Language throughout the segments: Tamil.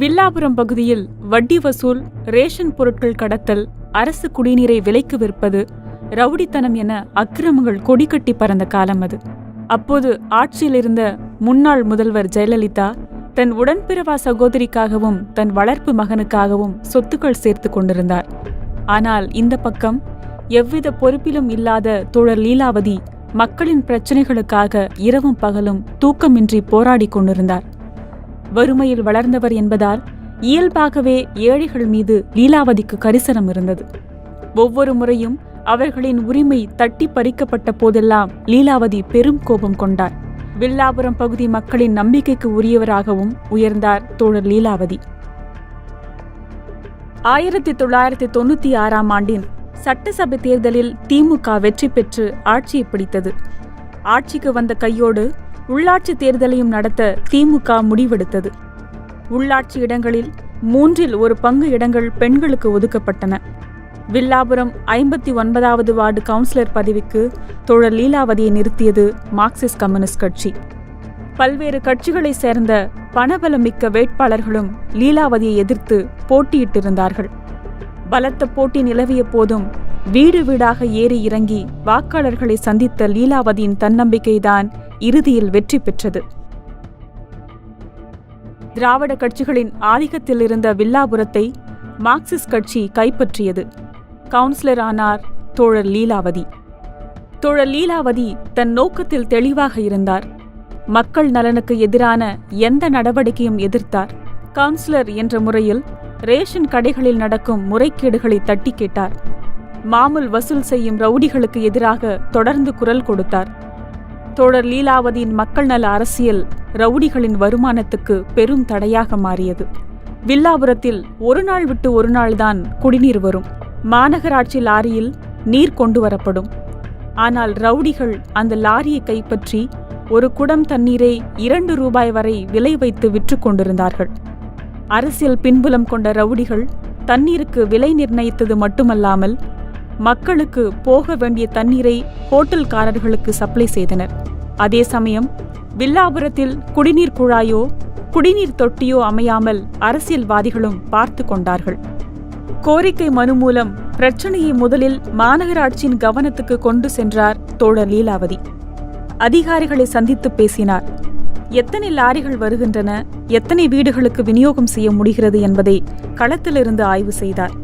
வில்லாபுரம் பகுதியில் வட்டி வசூல் ரேஷன் பொருட்கள் கடத்தல் அரசு குடிநீரை விலைக்கு விற்பது ரவுடித்தனம் என அக்கிரமங்கள் கொடிகட்டி பறந்த காலம் அது. அப்போது ஆட்சியில் இருந்த முன்னாள் முதல்வர் ஜெயலலிதா தன் உடன்பிறவா சகோதரிக்காகவும் தன் வளர்ப்பு மகனுக்காகவும் சொத்துக்கள் சேர்த்து கொண்டிருந்தார். ஆனால் இந்த பக்கம் எவ்வித பொறுப்பிலும் இல்லாத தோழர் லீலாவதி மக்களின் பிரச்சனைகளுக்காக இரவும் பகலும் தூக்கமின்றி போராடிக் கொண்டிருந்தார். வறுமையில் வளர்ந்தவர் என்பதால் இயல்பாகவே ஏழைகள் மீது லீலாவதிக்கு கரிசனம் இருந்தது. ஒவ்வொரு முறையும் அவர்களின் உரிமை தட்டி பறிக்கப்பட்ட போதெல்லாம் லீலாவதி பெரும் கோபம் கொண்டார். வில்லாபுரம் பகுதி மக்களின் நம்பிக்கைக்கு உரியவராகவும் உயர்ந்தார் தோழர் லீலாவதி. ஆயிரத்தி தொள்ளாயிரத்தி தொண்ணூத்தி ஆறாம் ஆண்டின் சட்டசபை தேர்தலில் திமுக வெற்றி பெற்று ஆட்சியை பிடித்தது. ஆட்சிக்கு வந்த கையோடு உள்ளாட்சி தேர்தலையும் நடத்த திமுக முடிவெடுத்தது. உள்ளாட்சி இடங்களில் மூன்றில் ஒரு பங்கு இடங்கள் பெண்களுக்கு ஒதுக்கப்பட்டன. வில்லாபுரம் ஐம்பத்தி ஒன்பதாவது வார்டு கவுன்சிலர் பதவிக்கு தோழர் லீலாவதியை நிறுத்தியது மார்க்சிஸ்ட் கம்யூனிஸ்ட் கட்சி. பல்வேறு கட்சிகளைச் சேர்ந்த பணபலமிக்க வேட்பாளர்களும் லீலாவதியை எதிர்த்து போட்டியிட்டிருந்தார்கள். பலத்த போட்டி நிலவிய போதும் வீடு வீடாக ஏறி இறங்கி வாக்காளர்களை சந்தித்த லீலாவதியின் தன்னம்பிக்கைதான் இறுதியில் வெற்றி பெற்றது. திராவிட கட்சிகளின் ஆதிக்கத்தில் இருந்த வில்லாபுரத்தை மார்க்சிஸ்ட் கட்சி கைப்பற்றியது. கவுன்சிலர் ஆனார் தோழர் லீலாவதி. தோழர் லீலாவதி தன் நோக்கத்தில் தெளிவாக இருந்தார். மக்கள் நலனுக்கு எதிரான எந்த நடவடிக்கையும் எதிர்த்தார். கவுன்சிலர் என்ற முறையில் ரேஷன் கடைகளில் நடக்கும் முறைகேடுகளை தட்டி கேட்டார். மாமூல் வசூல் செய்யும் ரவுடிகளுக்கு எதிராக தொடர்ந்து குரல் கொடுத்தார். தோழர் லீலாவதியின் மக்கள் நல அரசியல் ரவுடிகளின் வருமானத்துக்கு பெரும் தடையாக மாறியது. வில்லாபுரத்தில் ஒரு நாள் விட்டு ஒரு நாள்தான் குடிநீர் வரும். மாநகராட்சி லாரியில் நீர் கொண்டு வரப்படும். ஆனால் ரவுடிகள் அந்த லாரியை கைப்பற்றி ஒரு குடம் தண்ணீரை இரண்டு ரூபாய் வரை விலை வைத்து விற்று கொண்டிருந்தார்கள். அரசியல் பின்புலம் கொண்ட ரவுடிகள் தண்ணீருக்கு விலை நிர்ணயித்தது மட்டுமல்லாமல் மக்களுக்கு போக வேண்டிய தண்ணீரை ஹோட்டல்காரர்களுக்கு சப்ளை செய்தனர். அதே சமயம் வில்லாபுரத்தில் குடிநீர் குழாயோ குடிநீர் தொட்டியோ அமையாமல் அரசியல்வாதிகளும் பார்த்து கொண்டார்கள். கோரிக்கை மனு மூலம் பிரச்சனையை முதலில் மாநகராட்சியின் கவனத்துக்கு கொண்டு சென்றார் தோழர் லீலாவதி. அதிகாரிகளை சந்தித்து பேசினார். எத்தனை லாரிகள் வருகின்றன எத்தனை வீடுகளுக்கு விநியோகம் செய்ய முடிகிறது என்பதை களத்திலிருந்து ஆய்வு செய்தார்.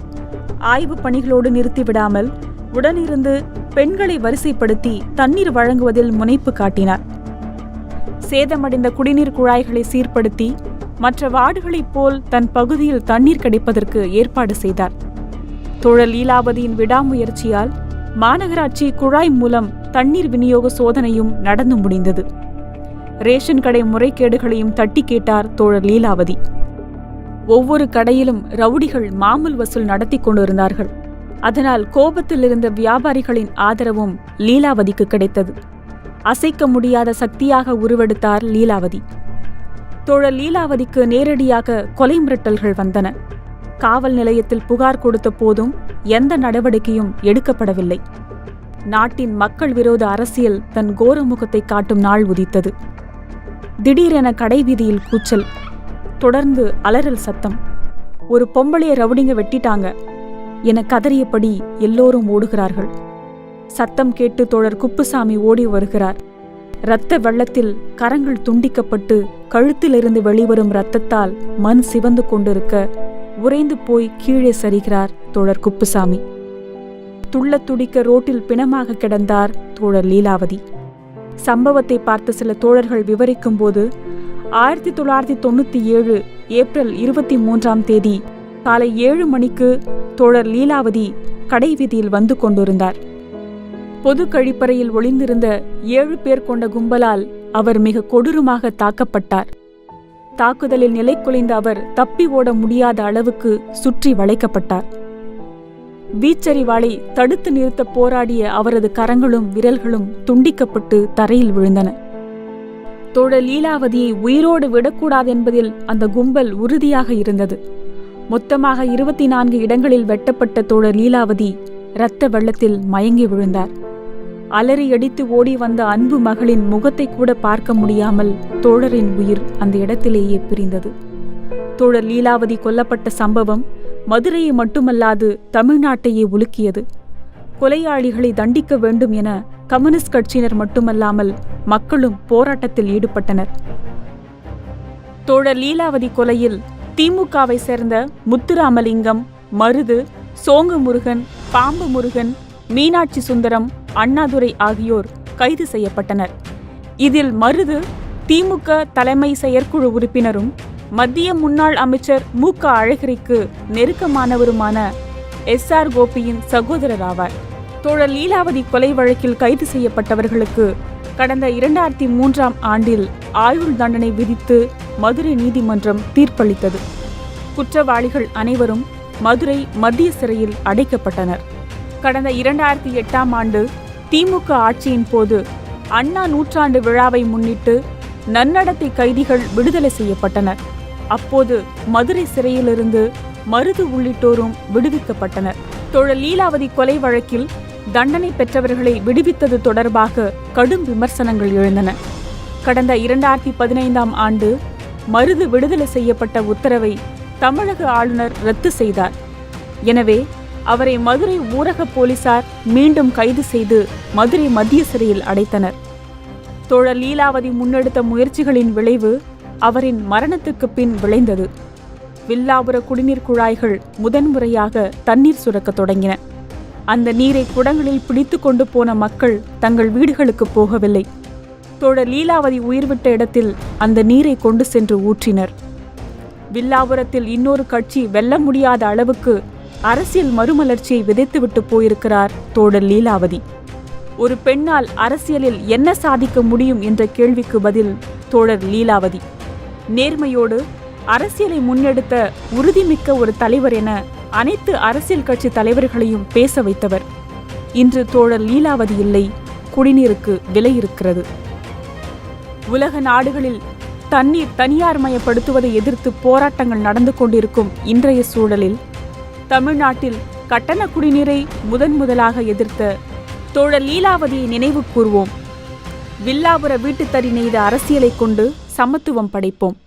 ஆய்வு பணிகளோடு நிறுத்திவிடாமல் உடனிருந்து பெண்களை வரிசைப்படுத்தி தண்ணீர் வழங்குவதில் முனைப்பு காட்டினார். சேதமடைந்த குடிநீர் குழாய்களை சீர்படுத்தி மற்ற வார்டுகளைப் போல் தன் பகுதியில் தண்ணீர் கிடைப்பதற்கு ஏற்பாடு செய்தார். தோழர் லீலாவதியின் விடாமுயற்சியால் மாநகராட்சி குழாய் மூலம் தண்ணீர் விநியோக சோதனையும் நடந்து முடிந்தது. ரேஷன் கடை முறைகேடுகளையும் தட்டி கேட்டார் தோழர் லீலாவதி. ஒவ்வொரு கடையிலும் ரவுடிகள் மாமூல் வசூல் நடத்தி கொண்டிருந்தார்கள். அதனால் கோபத்தில் இருந்த வியாபாரிகளின் ஆதரவும் லீலாவதிக்கு கிடைத்தது. அசைக்க முடியாத சக்தியாக உருவெடுத்தார் லீலாவதி. தோழர் லீலாவதிக்கு நேரடியாக கொலை மிரட்டல்கள் வந்தன. காவல் நிலையத்தில் புகார் கொடுத்த போதும் எந்த நடவடிக்கையும் எடுக்கப்படவில்லை. நாட்டின் மக்கள் விரோத அரசியல் தன் கோரமுகத்தை காட்டும் நாள் உதித்தது. திடீரென கடைவீதியில் கூச்சல். தொடர்ந்து அலறல் சத்தம். ஒரு பொம்பளைய ரவுடிங்க வெட்டிட்டாங்க. என கதறியபடி எல்லோரும் ஓடுகிறார்கள். சத்தம் கேட்டு தோழர் குப்புசாமி ஓடி வருகிறார். இரத்த வெள்ளத்தில் கரங்கள் துண்டிக்கப்பட்டு கழுத்திலிருந்து வெளிவரும் இரத்தத்தால் மண் சிவந்து கொண்டிருக்க உறைந்து போய் கீழே சரிகிறார் தோழர் குப்புசாமி. துள்ள துடிக்க ரோட்டில் பிணமாக கிடந்தார் தோழர் லீலாவதி. சம்பவத்தை பார்த்த சில தோழர்கள் விவரிக்கும் போது ஆயிரத்தி தொள்ளாயிரத்தி தொண்ணூத்தி ஏழு ஏப்ரல் இருபத்தி மூன்றாம் தேதி காலை ஏழு மணிக்கு தோழர் லீலாவதி கடை வீதியில் வந்து கொண்டிருந்தார். பொது கழிப்பறையில் ஒளிந்திருந்த ஏழு பேர் கொண்ட கும்பலால் அவர் மிக கொடூரமாக தாக்கப்பட்டார். தாக்குதலில் நிலை குலைந்த அவர் தப்பி ஓட முடியாத அளவுக்கு சுற்றி வளைக்கப்பட்டார். வீச்சரிவாளை தடுத்து நிறுத்த போராடிய அவரது கரங்களும் விரல்களும் துண்டிக்கப்பட்டு தரையில் விழுந்தன. தோழர் லீலாவதியை உயிரோடு விடக்கூடாது என்பதில் அந்த கும்பல் உறுதியாக இருந்தது. மொத்தமாக இருபத்தி நான்கு இடங்களில் வெட்டப்பட்ட தோழர் லீலாவதி இரத்த வெள்ளத்தில் மயங்கி விழுந்தார். அலறி அடித்து ஓடி வந்த அன்பு மகளின் முகத்தை கூட பார்க்க முடியாமல் தோழரின் உயிர் அந்த இடத்திலேயே பிரிந்தது. தோழர் லீலாவதி கொல்லப்பட்ட சம்பவம் மதுரையை மட்டுமல்லாது தமிழ்நாட்டையே உலுக்கியது. கொலையாளிகளை தண்டிக்க வேண்டும் என கம்யூனிஸ்ட் கட்சியினர் மட்டுமல்லாமல் மக்களும் போராட்டத்தில் ஈடுபட்டனர். தோழர் லீலாவதி கொலையில் திமுகவை சேர்ந்த முத்துராமலிங்கம் மருது சோங்கு முருகன் பாம்பு முருகன் மீனாட்சி சுந்தரம் அண்ணாதுரை ஆகியோர் கைது செய்யப்பட்டனர். இதில் மருது திமுக தலைமை செயற்குழு உறுப்பினரும் மத்திய முன்னாள் அமைச்சர் மு. க. அழகிரிக்கு நெருக்கமானவருமான எஸ். ஆர். கோபியின் சகோதரர் ஆவார். தோழர் லீலாவதி கொலை வழக்கில் கைது செய்யப்பட்டவர்களுக்கு கடந்த இரண்டாயிரத்தி மூன்றாம் ஆண்டில் ஆயுள் தண்டனை விதித்து மதுரை நீதிமன்றம் தீர்ப்பளித்தது. குற்றவாளிகள் அனைவரும் மதுரை மத்திய சிறையில் அடைக்கப்பட்டனர். கடந்த இரண்டாயிரத்தி எட்டாம் ஆண்டு திமுக ஆட்சியின் போது அண்ணா நூற்றாண்டு விழாவை முன்னிட்டு நன்னடத்தை கைதிகள் விடுதலை செய்யப்பட்டனர். அப்போது மதுரை சிறையிலிருந்து மருது உள்ளிட்டோரும் விடுவிக்கப்பட்டனர். தோழர் லீலாவதி கொலை வழக்கில் தண்டனை பெற்றவர்களை விடுவித்தது தொடர்பாக கடும் விமர்சனங்கள் எழுந்தன. கடந்த இரண்டாயிரத்தி பதினைந்தாம் ஆண்டு மருது விடுதலை செய்யப்பட்ட உத்தரவை தமிழக ஆளுநர் ரத்து செய்தார். எனவே அவரை மதுரை ஊரக போலீசார் மீண்டும் கைது செய்து மதுரை மத்திய சிறையில் அடைத்தனர். தோழர் லீலாவதி முன்னெடுத்த முயற்சிகளின் விளைவு அவரின் மரணத்துக்கு பின் விளைந்தது. வில்லாபுர குடிநீர் குழாய்கள் முதன்முறையாக தண்ணீர் சுரக்க தொடங்கின. அந்த நீரை குடங்களில் பிடித்து கொண்டு போன மக்கள் தங்கள் வீடுகளுக்கு போகவில்லை. தோழர் லீலாவதி உயிர்விட்ட இடத்தில் அந்த நீரை கொண்டு சென்று ஊற்றினர். வில்லாபுரத்தில் இன்னொரு கட்சி வெல்ல முடியாத அளவுக்கு அரசியல் மறுமலர்ச்சியை விதைத்துவிட்டு போயிருக்கிறார் தோழர் லீலாவதி. ஒரு பெண்ணால் அரசியலில் என்ன சாதிக்க முடியும் என்ற கேள்விக்கு பதில் தோழர் லீலாவதி. நேர்மையோடு அரசியலை முன்னெடுத்த உறுதிமிக்க ஒரு தலைவர் என அனைத்து அரசியல் கட்சி தலைவர்களையும் பேச வைத்தவர். இன்று தோழர் லீலாவதி இல்லை குடிநீருக்கு விலை இருக்கிறது. உலக நாடுகளில் தண்ணீர் தனியார்மயப்படுத்துவதை எதிர்த்து போராட்டங்கள் நடந்து கொண்டிருக்கும் இன்றைய சூழலில் தமிழ்நாட்டில் கட்டண குடிநீரை முதன் முதலாக எதிர்த்த தோழர் லீலாவதியை நினைவு கூர்வோம். வில்லாபுர வீட்டுத்தறி நெய்த அரசியலை கொண்டு சமத்துவம் படைப்போம்.